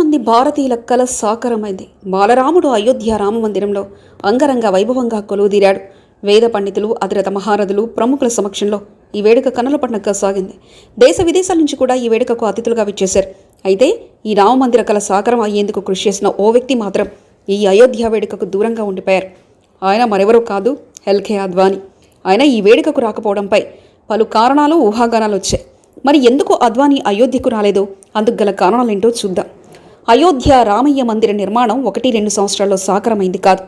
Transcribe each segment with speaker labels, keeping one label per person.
Speaker 1: మంది భారతీయుల కల సాకారమైంది. బాలరాముడు అయోధ్య రామ మందిరంలో అంగరంగ వైభవంగా కొలువుదీరాడు వేద పండితులు అధిరత మహారథులు ప్రముఖుల సమక్షంలో ఈ వేడుక కనుల పండుగగా సాగింది. దేశ విదేశాల నుంచి కూడా ఈ వేడుకకు అతిథులుగా విచ్చేశారు. అయితే ఈ రామ మందిర కల సాకారం అయ్యేందుకు కృషి చేసిన ఓ వ్యక్తి మాత్రం ఈ అయోధ్య వేడుకకు దూరంగా ఉండిపోయారు. ఆయన మరెవరో కాదు ఎల్కే అద్వానీ. ఆయన ఈ వేడుకకు రాకపోవడంపై పలు కారణాలు ఊహాగానాలు వచ్చాయి. మరి ఎందుకు అద్వానీ అయోధ్యకు రాలేదో? అందుకు గల కారణాలేంటో చూద్దాం. అయోధ్య రామయ్య మందిర నిర్మాణం ఒకటి రెండు సంవత్సరాల్లో సాకారమైంది కాదు.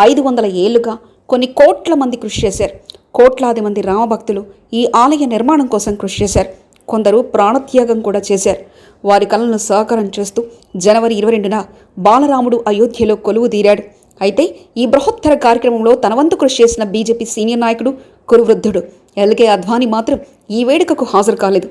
Speaker 1: ఐదు వందల ఏళ్ళుగా కొన్ని కోట్ల మంది కృషి చేశారు. కోట్లాది మంది రామభక్తులు ఈ ఆలయ నిర్మాణం కోసం కృషి చేశారు. కొందరు ప్రాణత్యాగం కూడా చేశారు. వారి కళలను సహకారం చేస్తూ జనవరి ఇరవై రెండున బాలరాముడు అయోధ్యలో కొలువు తీరాడు. అయితే ఈ బృహత్తర కార్యక్రమంలో తన వంతు కృషి చేసిన బీజేపీ సీనియర్ నాయకుడు కురువృద్ధుడు. ఎల్కే అద్వానీ మాత్రం ఈ వేడుకకు హాజరు కాలేదు.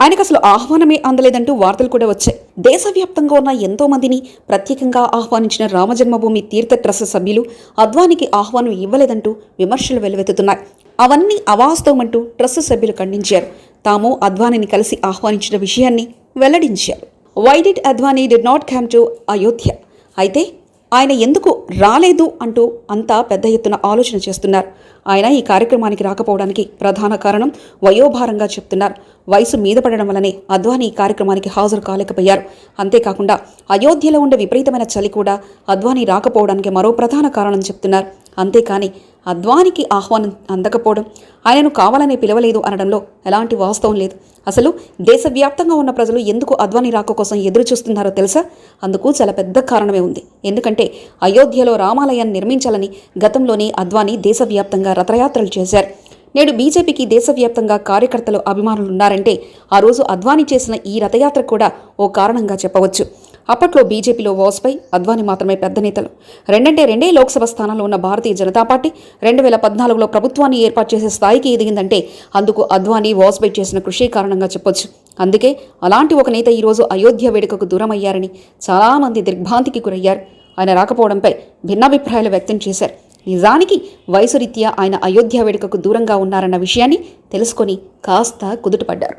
Speaker 1: ఆయనకు అసలు ఆహ్వానమే అందలేదంటూ వార్తలు కూడా వచ్చాయి. దేశవ్యాప్తంగా ఉన్న ఎంతో మందిని ప్రత్యేకంగా ఆహ్వానించిన రామజన్మభూమి తీర్థ ట్రస్ట్ సభ్యులు అద్వానికి ఆహ్వానం ఇవ్వలేదంటూ విమర్శలు వెలువెత్తుతున్నాయి. అవన్నీ అవాస్తవమంటూ ట్రస్ట్ సభ్యులు ఖండించారు. తాము అద్వానిని కలిసి ఆహ్వానించిన విషయాన్ని వెల్లడించారు. Why did Advani didn't come to Ayodhya అయితే ఆయన ఎందుకు రాలేదు అంటూ అంతా పెద్ద ఎత్తున ఆలోచన చేస్తున్నారు. ఆయన ఈ కార్యక్రమానికి రాకపోవడానికి ప్రధాన కారణం వయోభారంగా చెప్తున్నారు. వయసు మీద పడడం వల్లనే అద్వానీ ఈ కార్యక్రమానికి హాజరు కాలేకపోయారు. అంతేకాకుండా అయోధ్యలో ఉండే విపరీతమైన చలి కూడా అద్వానీ రాకపోవడానికి మరో ప్రధాన కారణం చెప్తున్నారు. అంతేకాని అద్వానికి ఆహ్వానం అందకపోవడం. ఆయనను కావాలనే పిలవలేదు అనడంలో ఎలాంటి వాస్తవం లేదు. అసలు దేశవ్యాప్తంగా ఉన్న ప్రజలు ఎందుకు అద్వాని రాక కోసం ఎదురు చూస్తున్నారో తెలుసా? అందుకు చాలా పెద్ద కారణమే ఉంది. ఎందుకంటే అయోధ్యలో రామాలయాన్ని నిర్మించాలని గతంలోనే అద్వాని దేశవ్యాప్తంగా రథయాత్రలు చేశారు. నేడు బీజేపీకి దేశవ్యాప్తంగా కార్యకర్తలు అభిమానులు ఉన్నారంటే ఆ రోజు అద్వాని చేసిన ఈ రథయాత్ర కూడా ఓ కారణంగా చెప్పవచ్చు. అప్పట్లో బీజేపీలో వాజ్పేయి అద్వానీ మాత్రమే పెద్ద నేతలు. రెండంటే రెండే లోక్సభ స్థానంలో ఉన్న భారతీయ జనతా పార్టీ రెండు వేల పద్నాలుగులో ప్రభుత్వాన్ని ఏర్పాటు చేసే స్థాయికి ఎదిగిందంటే అందుకు అద్వానీ వాజ్పేయి చేసిన కృషి కారణంగా చెప్పొచ్చు. అందుకే అలాంటి ఒక నేత ఈరోజు అయోధ్య వేడుకకు దూరమయ్యారని చాలామంది దిగ్భ్రాంతికి గురయ్యారు. ఆయన రాకపోవడంపై భిన్నాభిప్రాయాలు వ్యక్తం చేశారు. నిజానికి వయసు రీత్యా ఆయన అయోధ్య వేడుకకు దూరంగా ఉన్నారన్న విషయాన్ని తెలుసుకొని కాస్త కుదుటపడ్డారు.